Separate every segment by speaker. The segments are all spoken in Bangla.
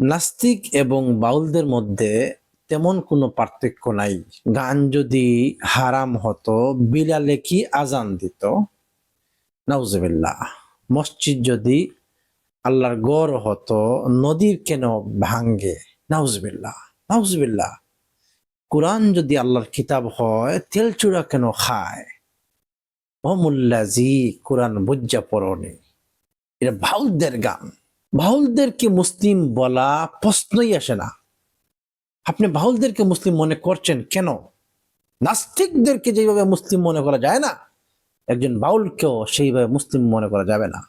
Speaker 1: নাস্তিক এবং বাউলদের মধ্যে তেমন কোনো পার্থক্য নাই। গান যদি হারাম হতো, বিলালে কি আজান দিত? নাউজবিল্লাহ। মসজিদ যদি আল্লাহর গড় হতো, নদীর কেন ভাঙ্গে নাউজবিল্লাহ নাউজবিল্লাহ। কোরআন যদি আল্লাহর কিতাব হয় তেল চূড়া কেন খায়? অমুল্লাজি কোরআন বুজ্জা পড়নি। এটা বাউলদের গান। বাউলদেরকে মুসলিম বলা প্রশ্নই আসে না। আপনি বাউলদেরকে মুসলিম মনে করছেন কেন? নাস্তিকদেরকে যেভাবে মুসলিম মনে করা যায় না, একজন বাউলকেও সেইভাবে মুসলিম মনে করা যাবে না।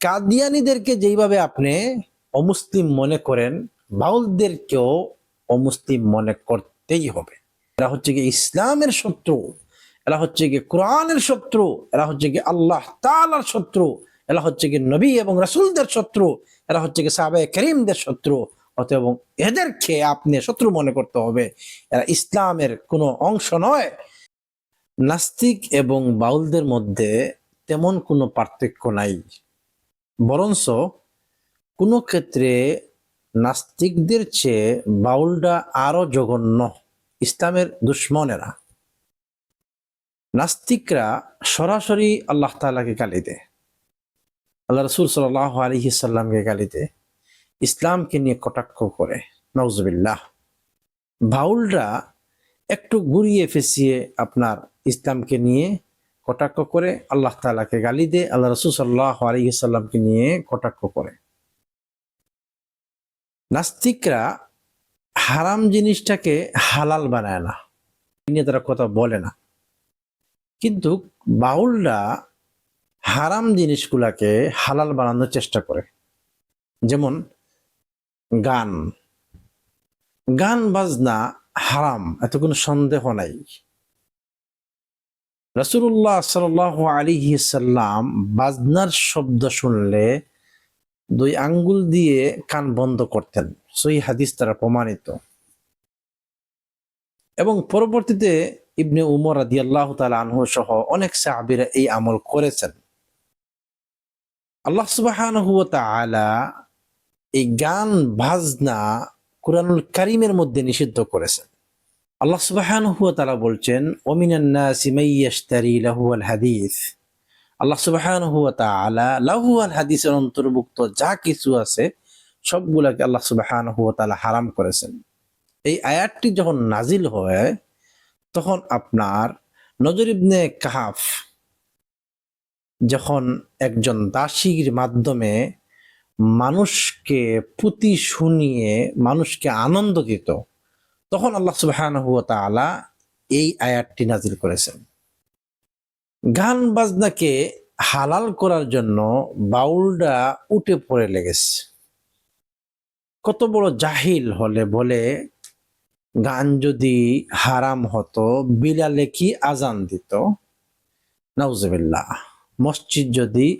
Speaker 1: কাদিয়ানিদেরকে যেইভাবে আপনি অমুসলিম মনে করেন, বাউলদেরকেও অমুসলিম মনে করতেই হবে। এরা হচ্ছে কি ইসলামের শত্রু, এরা হচ্ছে কি কোরআনের শত্রু, এরা হচ্ছে কি আল্লাহ তালার শত্রু। এরা হচ্ছে কি নবী এবং রাসুলদের শত্রু, এরা হচ্ছে কি সাবে করিমদের শত্রু। অতএব এদেরকে আপনি শত্রু মনে করতে হবে। এরা ইসলামের কোনো অংশ নয়। নাস্তিক এবং বাউলদের মধ্যে তেমন কোনো পার্থক্য নাই। বরঞ্চ কোনো ক্ষেত্রে নাস্তিকদের চেয়ে বাউলটা আরও জঘন্য ইসলামের দুশ্মনেরা। নাস্তিকরা সরাসরি আল্লাহ তালাকে গালি দেয়। আল্লাহ রসুল সাল আলহি সাল্লামকে গালি দেয় ইসলামকে নিয়ে কটাক্ষ করে। নজবিল্লাহ বাউলরা একটু ঘুরিয়ে ফেসিয়ে আপনার ইসলামকে নিয়ে কটাক্ষ করে, আল্লাহ তালাকে গালি দেয়, আল্লাহ রসুল সাল্লাহ আলহি সাল্লামকে নিয়ে কটাক্ষ করে। নাস্তিকরা হারাম জিনিসটাকে হালাল বানায় না। নিয়ে তারা কথা বলে না। কিন্তু বাউলরা হারাম জিনিসগুলাকে হালাল বানানোর চেষ্টা করে। যেমন গান। গান, বাজনা হারাম, এত কোনো সন্দেহ নাই। রসুল্লাহ সাল আলী সাল্লাম বাজনার শব্দ শুনলে দুই আঙ্গুল দিয়ে কান বন্ধ করতেন। সই হাদিস তারা প্রমাণিত। এবং পরবর্তীতে ইবনে উমর আদি আল্লাহ তাল আনহু সহ অনেক সাহাবিরা এই আমল করেছেন। আল্লাহ সুবাহ এই গান, বাজনা কুরআনুল কারিমের মধ্যে নিষিদ্ধ করেছেন। আল্লাহ সুবাহ বলছেন ওমিনান্নাসি মাইয়াশতারি লাহুয়াল হাদিস। আল্লাহ সুবাহান হুয়া তাআলা লাহু আল হাদিসের অন্তর্ভুক্ত যা কিছু আছে, সবগুলাকে আল্লাহ সুবাহান হুয়া তাআলা হারাম করেছেন। এই আয়াতটি যখন নাজিল হয়, তখন আপনার নজর ইবনে কাহাফ যখন একজন দাসীর মাধ্যমে মানুষকে পুঁতি শুনিয়ে মানুষকে আনন্দ দিত, তখন আল্লাহ সুবাহান হুয়া এই আয়াতটি নাজিল করেছেন। গান বাজনাকে হালাল করার জন্য বাউলরা উঠে পড়ে লেগেছে। কত বড় জাহিল হলে বলে, গান যদি হারাম হতো, বিলালে কি আজান দিত? নাউজবিল্লাহ। মসজিদ যদি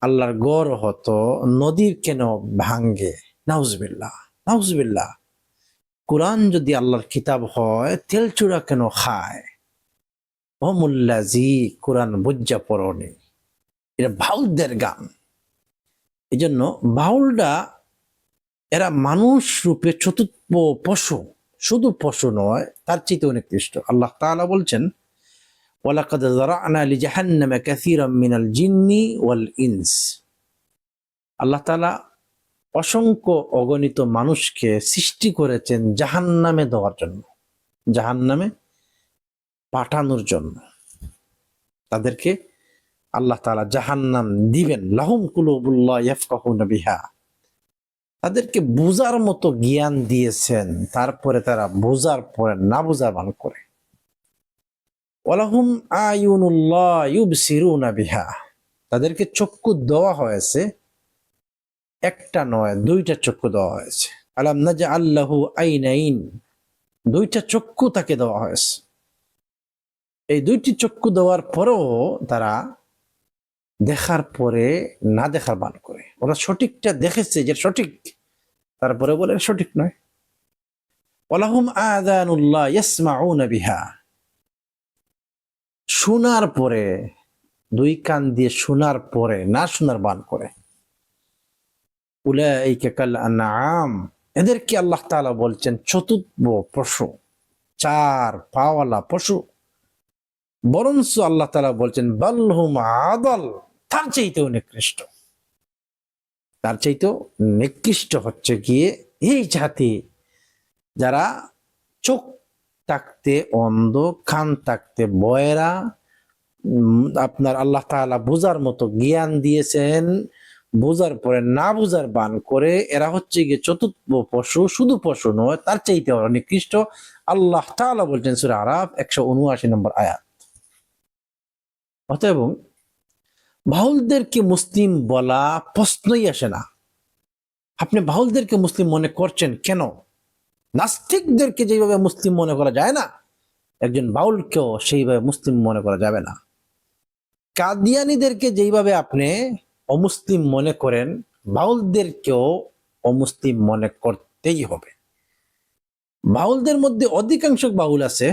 Speaker 1: আল্লাহর গড় হতো, নদীর কেন ভাঙ্গে নাউজবিল্লাহ নাউজবিল্লাহ। কোরআন যদি আল্লাহর কিতাব হয় তেল চূড়া কেন খায়? অমুল্লা অমুল্লাজি কোরআন বুজ্জা পড়নি। এটা বাউলদের গান। এই জন্য বাউলরা, এরা মানুষ রূপে চতুর্থ পশু। শুধু পশু নয়, তার চেয়ে অনেক কৃষ্ট আল্লাহ তাআলা বলছেন ওয়ালাকাদ যারা'না লিজাহান্নামা কাসীরাম মিনাল জিন্নি আল্লাহ তাআলা অসংখ্য অগণিত মানুষকে সৃষ্টি করেছেন জাহান্নামে দেওয়ার জন্য, জাহান্নামে পাঠানোর জন্য। তাদেরকে আল্লাহ তালা জাহান্নাম দিবেন, লাহুম কুলুবুল্লাহ বিহা। তাদেরকে বোঝার মতো জ্ঞান দিয়েছেন, তারপরে তারা বোঝার পরে না বোঝার মান করে। ওয়ালাহুম আয়ুনুল্লাহ বিহা। তাদেরকে চক্ষু দেওয়া হয়েছে, একটা নয়, দুইটা চক্ষু দেওয়া হয়েছে। আলাম নাজা আল্লাহু আইনাইন, দুইটা চক্ষু তাকে দেওয়া হয়েছে। এই দুইটি চক্ষু দেওয়ার পরেও তারা দেখার পরে না দেখার বান করে। ওরা সঠিকটা দেখেছে যে সঠিক, তারপরে বলে সঠিক নয়। ওলাহুম আদানুল্লাহ ইয়াসমাউনা বিহা। শোনার পরে, দুই কান দিয়ে শোনার পরে, না শোনার বান করে। এদেরকে আল্লাহ তালা বলছেন, চতুর্থ পশু, চার পাওয়ালা পশু। বরঞ্চ আল্লাহ তাআলা বলছেন বালহুম আদল, তার চাইতেও নিকৃষ্ট। তার চাইতেও নিকৃষ্ট হচ্ছে গিয়ে এই জাতি যারা চোখ থাকতে অন্ধ কান থাকতে বয়রা আপনার আল্লাহ তাআলা বোঝার মতো জ্ঞান দিয়েছেন, বোঝার পরে না বোঝার বান করে এরা হচ্ছে গিয়ে চতুর্থ পশু, শুধু পশু নয়, তার চাইতে নিকৃষ্ট। আল্লাহ তাআলা বলছেন সুরা আরাফ একশো উনআশি নম্বর আয়াত। অতএব বাউলদেরকে মুসলিম বলা প্রশ্নই আসে না। আপনি বাউলদেরকে মুসলিম মনে করছেন কেন? নাস্তিকদেরকে যেভাবে মুসলিম মনে করা যায় না, একজন বাউলকেও সেইভাবে মুসলিম মনে করা যাবে না। কাদিয়ানিদেরকে যেইভাবে আপনি অমুসলিম মনে করেন, বাউলদেরকেও অমুসলিম মনে করতেই হবে। বাউলদের মধ্যে অধিকাংশ বাউল আছে,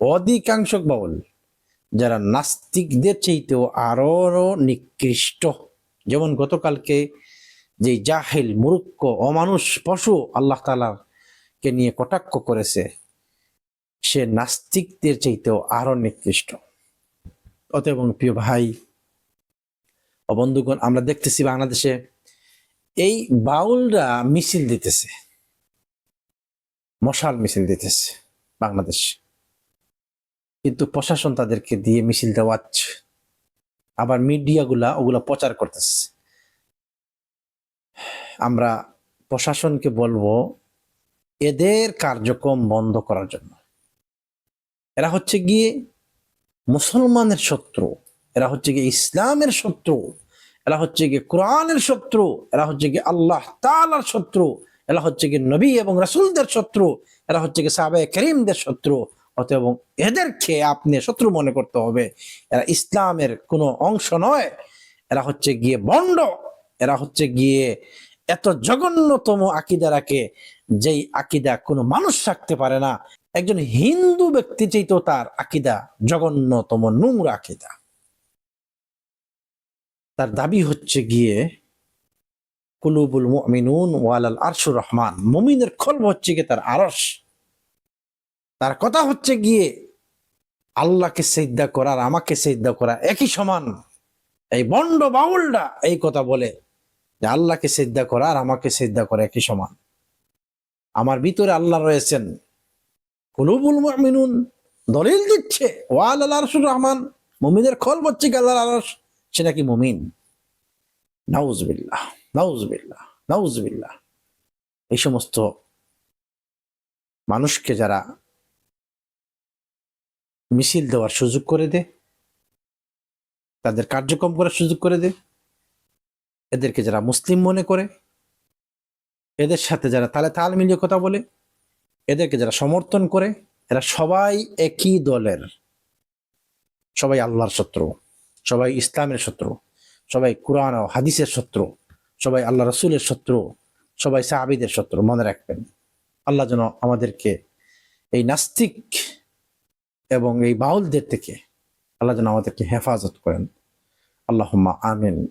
Speaker 1: অধিকাংশ বাউল যারা নাস্তিকদের চাইতেও আরও নিকৃষ্ট। যেমন গতকালকে যে জাহিল মুরুক্ষ অমানুষ, পশু, আল্লাহ তালার কে নিয়ে কটাক্ষ করেছে, সে নাস্তিকদের চাইতেও আরও নিকৃষ্ট। অতএব প্রিয় ভাই, ও বন্ধুগণ, আমরা দেখতেছি বাংলাদেশে এই বাউলরা মিছিল দিতেছে, মশাল মিছিল দিতেছে বাংলাদেশ। কিন্তু প্রশাসন তাদেরকে দিয়ে মিছিল দেওয়াচ্ছে আবার মিডিয়াগুলা ওগুলা প্রচার করতেছে। আমরা প্রশাসনকে বলব এদের কার্যক্রম বন্ধ করার জন্য। এরা হচ্ছে গিয়ে মুসলমানের শত্রু। এরা হচ্ছে গিয়ে ইসলামের শত্রু। এরা হচ্ছে গিয়ে কোরআনের শত্রু। এরা হচ্ছে গিয়ে আল্লাহ তালার শত্রু। এরা হচ্ছে গিয়ে নবী এবং রাসুলদের শত্রু। এরা হচ্ছে গিয়ে সাবে করিমদের শত্রু। অতএব এদেরকে আপনি শত্রু মনে করতে হবে। এরা ইসলামের কোনো অংশ নয়। এরা হচ্ছে গিয়ে বন্ড। এরা হচ্ছে গিয়ে এত জঘন্যতম আকিদা রাখে যেই আকিদা কোনো মানুষ রাখতে পারে না, একজন হিন্দু ব্যক্তি চাইতেও তার আকিদা জঘন্যতম, নোংরা আকিদা। তার দাবি হচ্ছে গিয়ে, কুলুবুল মুমিনুন ওয়ালাল আরশুর রহমান, মুমিনের খলব হচ্ছে গিয়ে তার আরস তার কথা হচ্ছে গিয়ে, আল্লাহকে সেদ্ধা করা আর আমাকে সেদ্ধা করা একই সমান। এই বন্ড বাউলটা এই কথা বলে যে আল্লাহকে সেদ্ধা করা আর আমাকে সেদ্ধা করা একই সমান। আমার ভিতরে আল্লাহ রয়েছেন। কুলুবুল মুমিনুন, দলিল দিচ্ছে, ওয়াল আল আরশুর রহমান, মুমিনের খল বচ্ছে আল্লাহর আরশ, সে নাকি মুমিন। নাউজবিল্লাহ নাউজবিল্লাহ নাউজবিল্লাহ। এই সমস্ত মানুষকে যারা মিছিল দেওয়ার সুযোগ করে দে, তাদের কার্যক্রম করার সুযোগ করে দে, এদেরকে যারা মুসলিম মনে করে এদের সাথে যারা তালে তাল মিলিয়ে কথা বলে, এদেরকে যারা সমর্থন করে, এরা সবাই একই দলের। সবাই আল্লাহর শত্রু, সবাই ইসলামের শত্রু, সবাই কোরআন ও হাদিসের শত্রু, সবাই আল্লাহ রসুলের শত্রু, সবাই সাহাবিদের শত্রু, মনে রাখবেন। আল্লাহ যেন আমাদেরকে এই নাস্তিক এবং এই বাউলদের থেকে আল্লাহ যেন আমাদেরকে হেফাজত করেন। আল্লাহ আমিন।